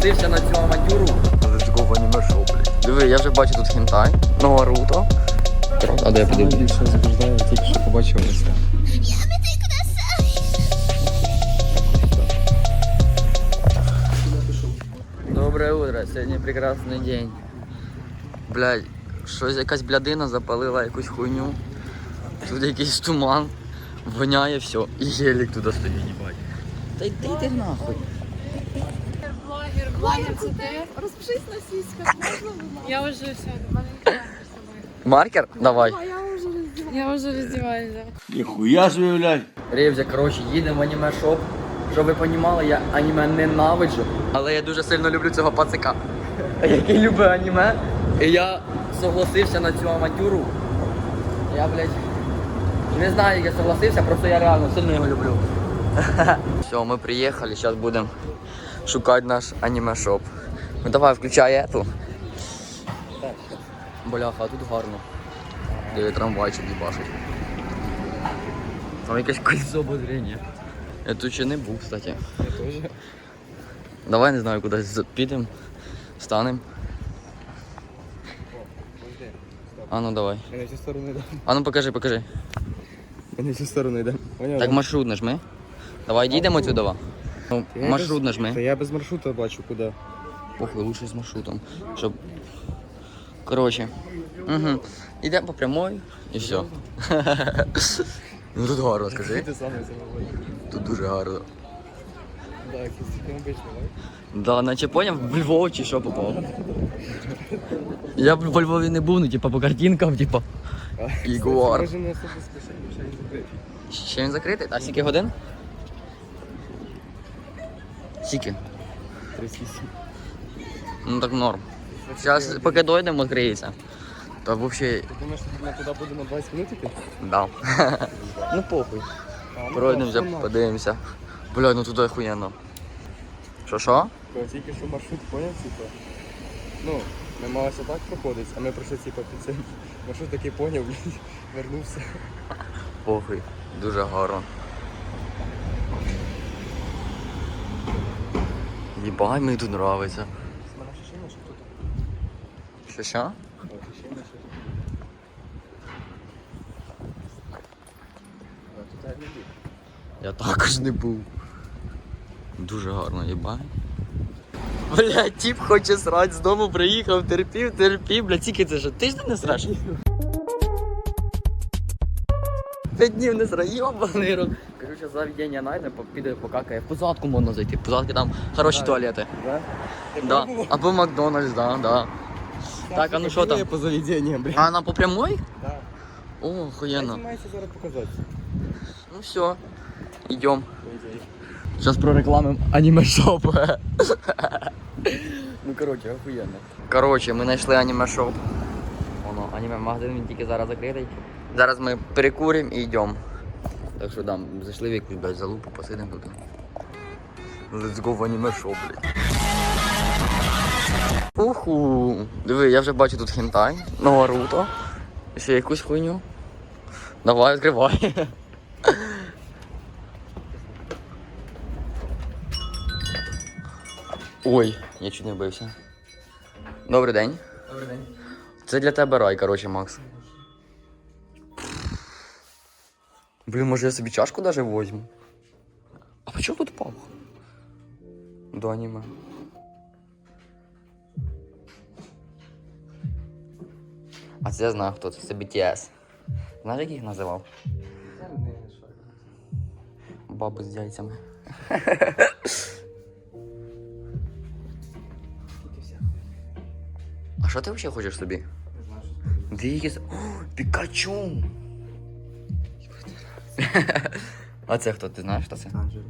согласився на цю авантюру. Go в аніме шоу, блядь. Диви, я вже бачу тут хентай, Наруто. А де я піду? більше збіждаю, тільки що побачив ось це. Доброе утро, сьогодні прекрасний день. Блядь, щось якась блядина запалила якусь хуйню. Тут якийсь туман, воняє все. І гелік туди стоїть, їбать. Та йди ти нахуй. Блогер, це ти? Розпишись на сіськах, можна? Я вже все, мене не з собою. Маркер? Давай. А я вже роздіваюся. Я вже роздіваюся. Ніхуя собі, блядь. Рівзя, коротше, їдемо в аніме шоп. Щоб ви понімали, я аніме ненавиджу, але я дуже сильно люблю цього пацика, який любить аніме. І я согласився на цю авантюру. Я, блядь, не знаю, як я согласився, просто я реально сильно його люблю. Все, ми приїхали, зараз будемо шукати наш аніме шоп. Ну давай, включай ету. Бляха, а тут гарно. Де трамвайчик їбашить. Там якесь кольцо обозріння. Я тут ще не був, кстати. Я теж. Давай не знаю, кудись підемо, станемо. А ну давай. Ми на цю сторону йдемо. А ну покажи, покажи. Ми на цю сторону йдемо. Так маршрут нажми. Давай дійдемо сюди. Ну, Я маршрут без- Та нажми. я без маршрута бачу, куди. Похуй, лучше з маршрутом. Щоб. Коротше. Угу. Йдемо по прямой і все. Ну тут гарно, скажи. Тут дуже гарно. Так? Да, наче поняв, в Львов чи що попав. Я б во Львові не був, ну типа по картинкам, типа. Ще. Ще він закритий? А скільки годин? Скільки? 38. Ну так норм. Зараз поки дойдемо, відкриється. То взагалі, Ти думаєш, що ми туди будемо 20 минут іти? да. ну похуй. Ну, Пройдемося, подивимося. Бля, ну туди охуєнно. Що що? Тільки що маршрут поняв, типа. Ну, ми малося так проходить, а ми пройшли типа під цим. Маршрут такий поняв, блядь, вернувся. Похуй. Дуже гарно. Єбай, мені тут нравиться. Що. Що. Я також не був. Дуже гарно, їбай. Бля, тіп хоче срать з дому, приїхав, терпів, терпів, бля, тільки це що, тиждень не сраш? П'ять днів не рот. Кажу, що заведення найде, піде покакає. В позадку можна зайти, в позадки там хороші туалети. Да? Да. Або Макдональдс, да, да. Так, а ну що там? По заведенням, блядь. А нам по прямой? Да. О, охуєнно. знімаюся зараз показати. Ну все, йдем. Сейчас прорекламим аніме шоп. ну коротше, охуєнно. Коротше, ми знайшли аніме шоп. Воно, аніме магазин, він тільки зараз закритий. Зараз ми перекуримо і йдемо. Так що там зайшли в якусь блядь, залупу, посидимо тут. Let's go в аніме шоп, блядь. Уху. Диви, я вже бачу тут хентай, Наруто. Ще якусь хуйню. Давай, відкривай. Ой, я чуть не вбився. Добрий день. Добрий день. Це для тебе рай, коротше, Макс. Блін, може я собі чашку даже возьму. А по чому тут паух? До аніме. А це я знаю хто це. Це BTS. Знаєш, як їх називав? Баби з яйцями. А що ти взагалі хочеш собі? Не знаю, що Пікачу! А це хто? Ти знаєш, хто це? Танжер.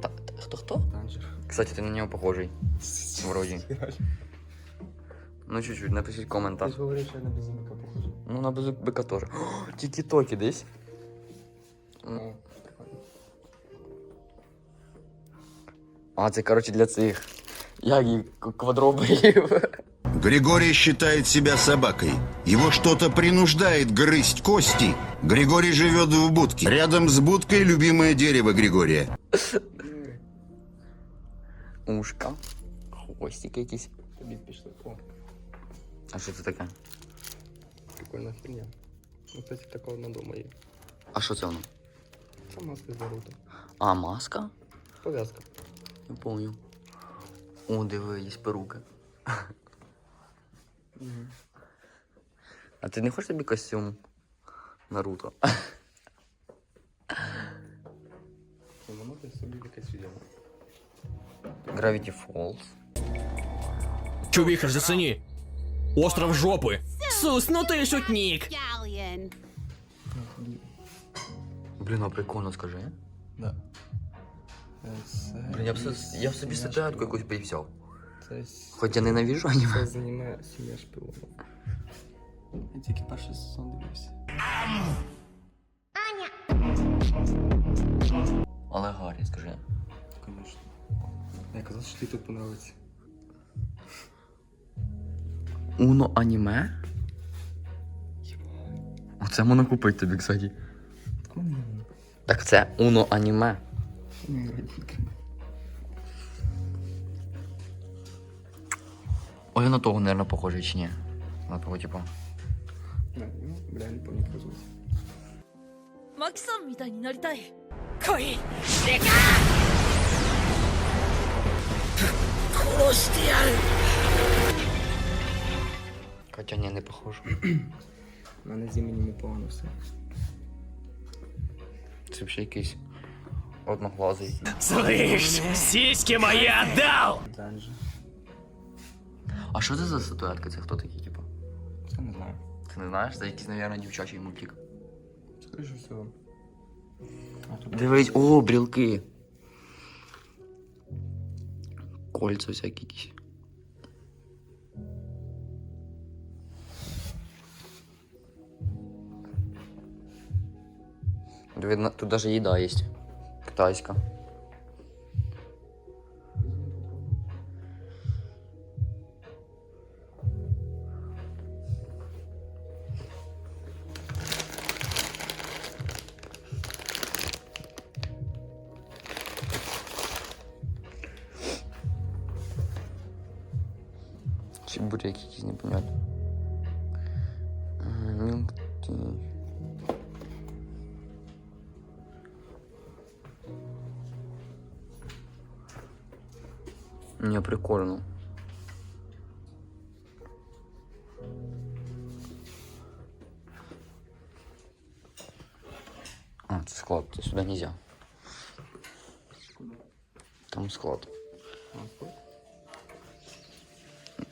Та- та- Хто хто? Танжер. Кстати, ти на нього похожий. Вроді. Ну чуть-чуть, напишіть Ти коментар. ж говориш, що я на безумника похожу. Ну на безук бика теж. О, Тікі-токі десь. О, прикольно. А, це коротше для цих. Як їх К- квадроберів. Григорий считает себя собакой. Его что-то принуждает грызть кости. Григорий живет в будке. Рядом с будкой любимое дерево Григория. Ушка. Хвостики якісь. Тобі пішли. О, А що це таке? прикольна херня. Ну, кстати, така одна дома є. А що це воно? Це маска з наруто. А, маска? Пов'язка. Не помню. О, диви, є перуки. А ти не хочеш собі костюм Наруто? Ну, воно десь собі якесь відео. Gravity Falls. Чувиха, зацени. Остров жопы. Сус, ну ты шутник. Galleon. Блін, а прикольно скажи. Да. Е, Це... Блін, я б, с- я б собі статуетку якусь б і взяв. Це, Хоч я ненавижу аніме. це заніме сім'я шпіонів. Я тільки перший сезон дивився. Але Гаррі, скажи. Конечно. Я казав, що тобі тут подобається. Уно аніме? Оце можна купити тобі, кстати. Так це Уно аніме. Ой, я на того, наверное, похожий чи ні? На того, типу. Не, ну, бля, я не пам'ятаю, як звуть. マキさんみたいになりたい。 Хоча ні, не похож. У мене з іменем погано все. Це взагалі якийсь одноглазий. Слышь, сиськи мои отдал! Данжі. А що це за статуетка? Це хто такий, типу? Це не знаю. Ти не знаєш? Це якийсь, мабуть, дівчачий мультик. Скоріше всього. А тут Дивись, о, брілки. Кольця всякі якісь. Видно, тут даже їда є. Китайська. Не, прикольно. А, це склад, це нельзя. Там склад.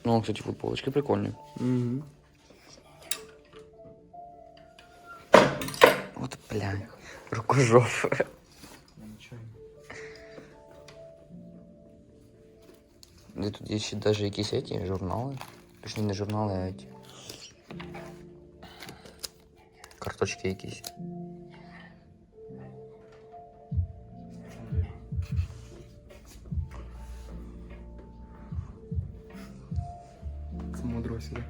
Ну, кстати, футболочки прикольные. Угу. Вот, бля, рукожоп. Да тут есть ще даже якісь эти журнали. Точнее, не журнали, а эти. Карточки якісь. Це мудро сюди.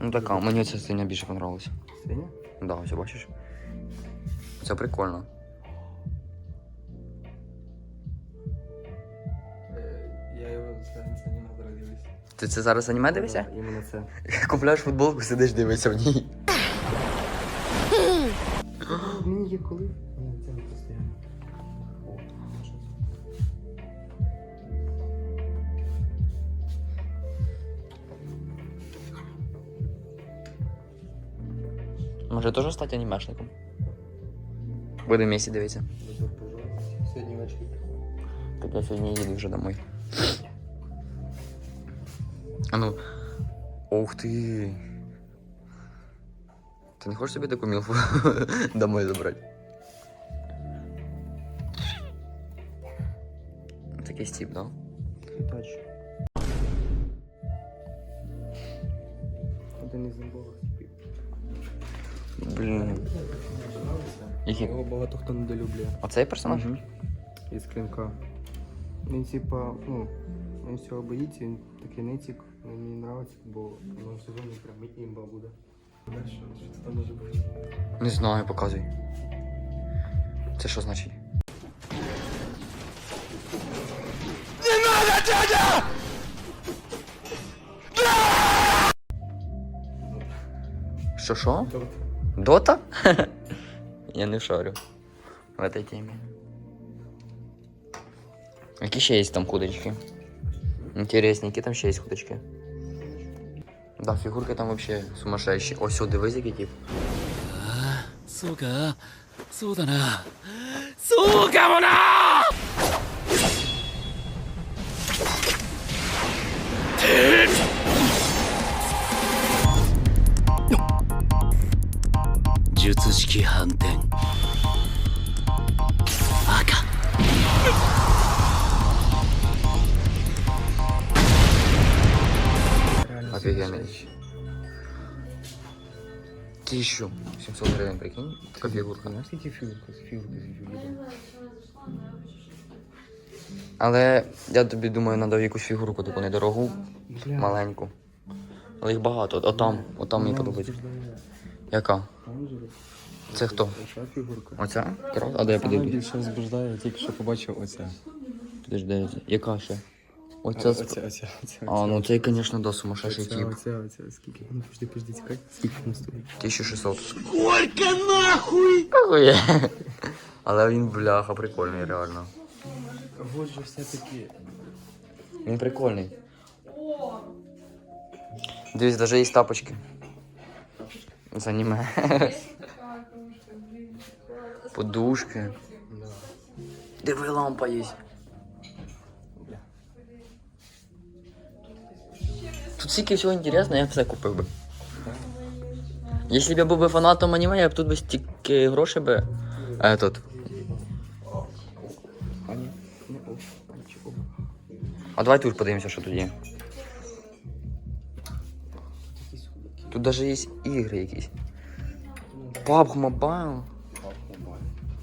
Ну така, мені ця синя більше понравилась. Синя? Да, все бачиш? Це прикольно. Ти це зараз аніме дивишся? Да, Іменно це. Купляєш футболку, сидиш, дивишся в ній. Мені є коли? Ні, це не постійно. О, щось. Може теж стати анімешником? Буде місці дивитися. Дозор пожежності. Сьогодні ввечері. Так я сьогодні їду вже домой. А ну. Ух ти. Ти не хочеш собі таку мілфу домой забрати? Такий стіп, да? Тач. Один із найболих спів. Блін. Який? Його багато хто недолюблює. Оцей персонаж? Із клинка. Він типа, ну, він всього боїться, він такий нитік. Ну, мені подобається, бо в новому сезоні прям імба буде. Знаєш, що, що це там може бути? Не знаю, показуй. Це що значить? Що що? Дота. Дота? Я не шарю в этой теме. Які ще є там кудочки? Інтересні, які там ще є кудочки? Да, фігурки там вообще сумасшедші. О, сюда дивись, який тип. Сука. Сука, Сука вона! Джуцушки хантен. Ака. Офігенний. сумасшедший. 1700 гривень, прикинь, така фігурка. Знаєш, скільки фігурка? Фігурка з фігурки. Але я тобі думаю, треба якусь фігурку таку недорогу, Бля, маленьку. Але їх багато. Отам, отам мені подобається. Яка? Це хто? Большая фігурка. Оця? А де я подивлюсь? більше розбуждає, я тільки що побачив оця. Підожди, яка ще? Оця. Сп- оця, оця, оця. А, ну цей, звісно, да, сумасшедший тип. оця, оця, скільки? Ну, подожди, подожди, чекай. Скільки воно стоїть? 1600. Сколько нахуй? Какое? Але він бляха, прикольний, реально. Вот же все-таки. Він прикольний. Дивись, даже є тапочки. З аніме. Подушки. Да. Диви, лампа є. Тут стільки всього інтересного, я б все купив би. Якщо б я був би фанатом аніме, я б тут би стільки грошей би. Этот. А ні, не оп, нічого. А давай тут подивимося, що тут є. Якісь худаки. Тут даже є ігри якісь. PUBG Mobile.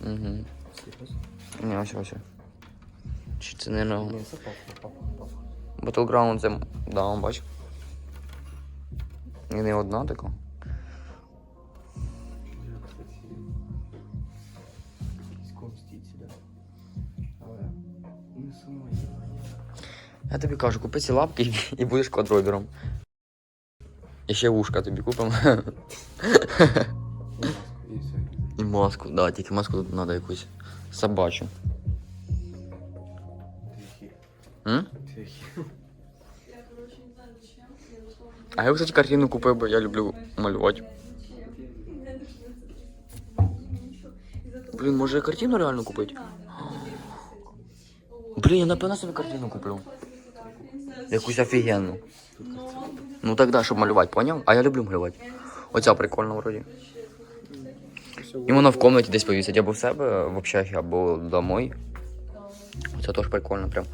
Угу. Серйозно? Ні, ось ось. Чи це не ну. Ні, це папа, папа, папа. Battleground це. Да, он бачив. І не одна така. Я, тобі кажу, купи ці лапки і, будеш квадробером. І ще вушка тобі купимо. І маску, да, тільки маску тут треба якусь собачу. Тихі. М? А я, кстати, картину купив, бо я люблю малювати. Блін, може я картину реально купити? Блін, я напевно собі картину куплю. Якусь офігенну. Ну так да, щоб малювати, поняв? А я люблю малювати. Оця прикольна вроді. І вона в комнаті десь повісить, або в себе в общагі, або домой. Це теж прикольно прям.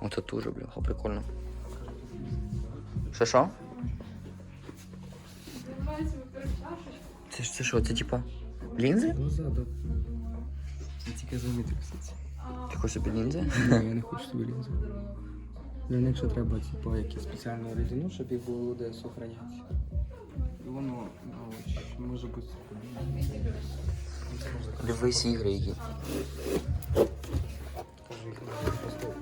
Оце дуже, бляха, прикольно. Що що? Це ж це що, це типа лінзи? Глаза. Я тільки замітив, кстати. Ти хочеш собі лінзи? Ні, я не хочу собі лінзи. Для них ще треба, типу, якісь спеціальну рідину, щоб їх було де сохраняти. І воно на очі може бути. Дивись ігри які. Кажу, їх треба просто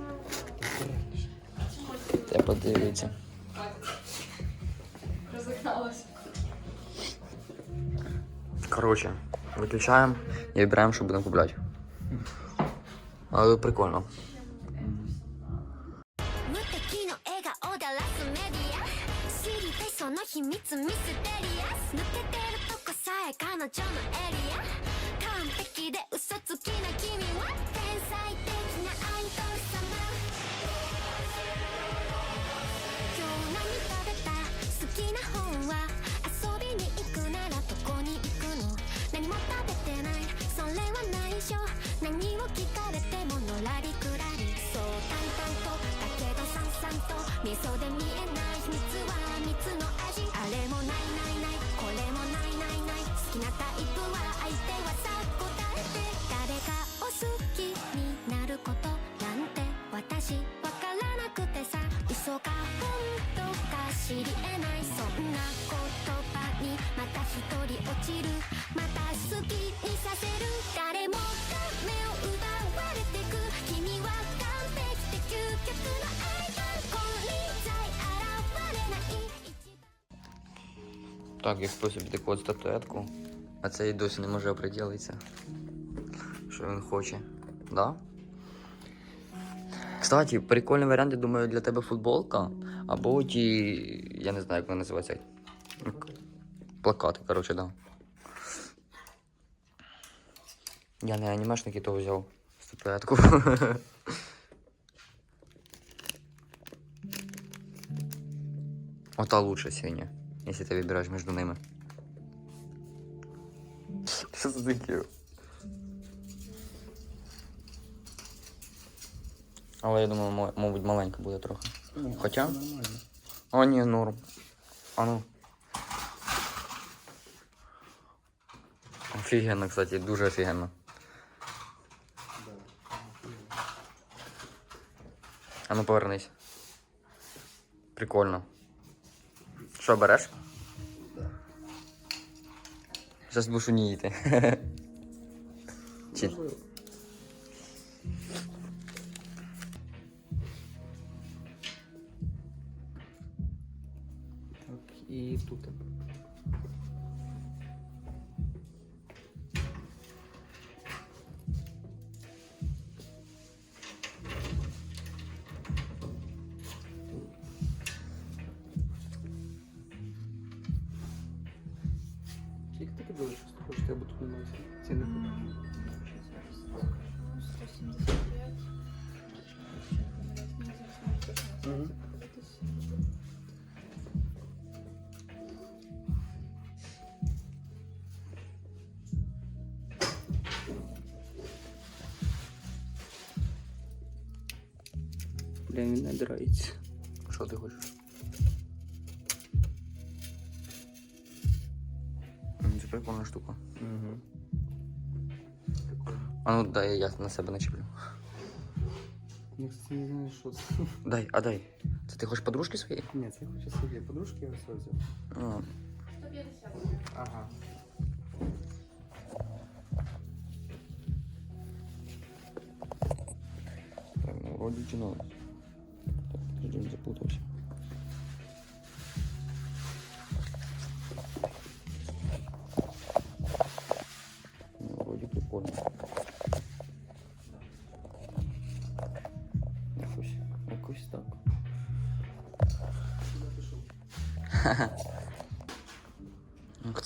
акуратніше. Треба подивитися. Коротше, виключаємо і вибираємо, що будемо купляти. Але прикольно. 無敵の笑顔だらすメ だしわからなくてさ嘘か本当か知りえないそんな言葉にまた一人落ちるまた好きにさせる誰もが目を奪われてく君は完璧で究極の愛がこりさえ現れない Так, я купив собі таку от статуетку, а цей досі не може оприділитися, що він хоче. Да? Кстати, прикольний варіант, я думаю, для тебе футболка, або ті, я не знаю, як вони називаються. Плакати, коротше, да. Я не анімешник і то взяв статуетку. Ота лучше синя, если ты выбираешь между ними. Що це таке? Але я думаю, мабуть, маленька буде трохи. Хоча? Нормально. О, ні, норм. А ну. Офігенно, кстати, дуже офігенно. А ну повернись. Прикольно. Що береш? Зараз будеш уніїти. Чи... тут. Бля, він не драється. Що ти хочеш? М, Це прикольна штука. Угу. А ну дай я на себе начеплю. Я, кстати, не знаю, що це. Дай, а дай. Це ти хочеш подружки свої? Ні, це я хочу собі. Подружки я все взяв. А, 150. Ага. так, ну вроді чи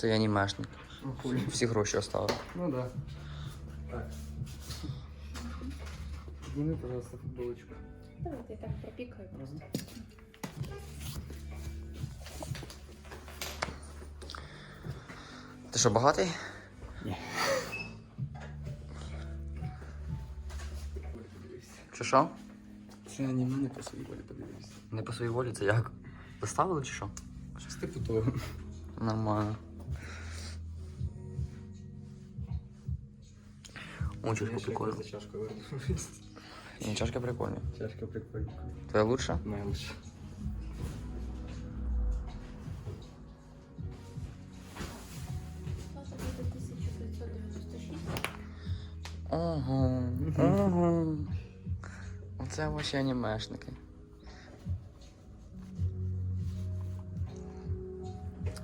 Це я анімешник. Ну. Всі гроші оставив. Ну да. Так. Сними, пожалуйста, футболочку. Давайте я так пропікаю просто. Ти що, багатий? Ні. Чи що? Це аніме не по своїй волі подивився. Не по своїй волі, це як? Заставили чи що? Щось типу того. Нормально. О, чашка прикольна. за чашкою вернувся. Ні, чашка прикольна. Чашка прикольна. Твоя. Наша буде 1596. Ого. Ого. Оце ваші анімешники.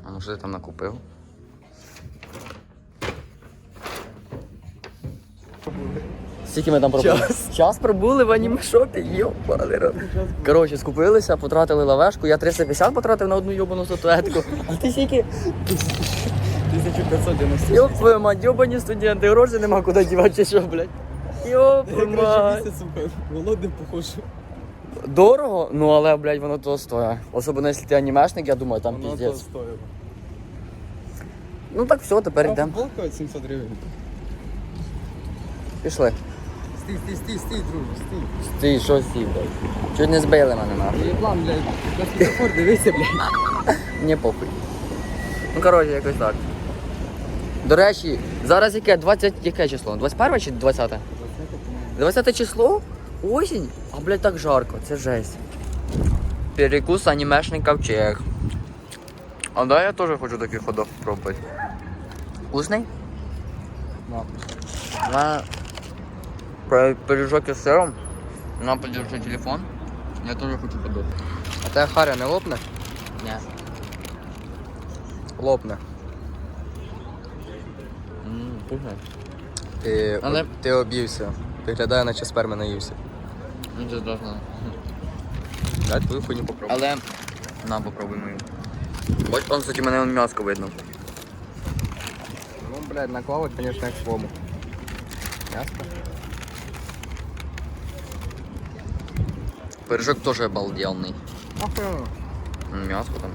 А ну що ти там накупив? Скільки ми там пробули? Час. Час пробули в анімешопі, йопали рот. Коротше, скупилися, потратили лавешку, я 350 потратив на одну йобану статуетку. А ти скільки? 1590. Йоп твою мать, йобані студенти, гроші нема куди дівати, чи що, блядь. Йоп Я, твою короче, мать. голодним похожу. Дорого, ну але, блядь, воно того стоїть. Особливо, якщо ти анімешник, я думаю, там Воно то піздець. стоїло. Ну так все, тепер йдемо. футболка 700 гривень. Пішли. Стій, стій, стій, стій, друже, стій. Ти що сів, блядь? Чуть не збили мене нахуй. Єблан, блядь, на світофор дивися, блядь. Мені похуй. Ну коротше, якось так. До речі, зараз яке? 20 яке число? 21 чи 20? 20 число? Осінь? А блядь, так жарко, це жесть. Перекус анімешний ковчег. А да, я теж хочу такий ходок спробувати. Вкусний? На про пиріжок із сиром. На подержи телефон. Я теж хочу ходок. А те харя не лопне? Ні. Лопне. Ммм, вкусно. Ти, Але- ти об'ївся. Виглядає, наче сперми наївся. Ну це страшно. Дай твою хуйню попробуй. Але на попробуй мою. Бач, он, кстати, мене м'яско видно. Ну, блядь, наклавать, конечно, як свому. Ясно? Пиріжок тоже обалденный. М'яско там.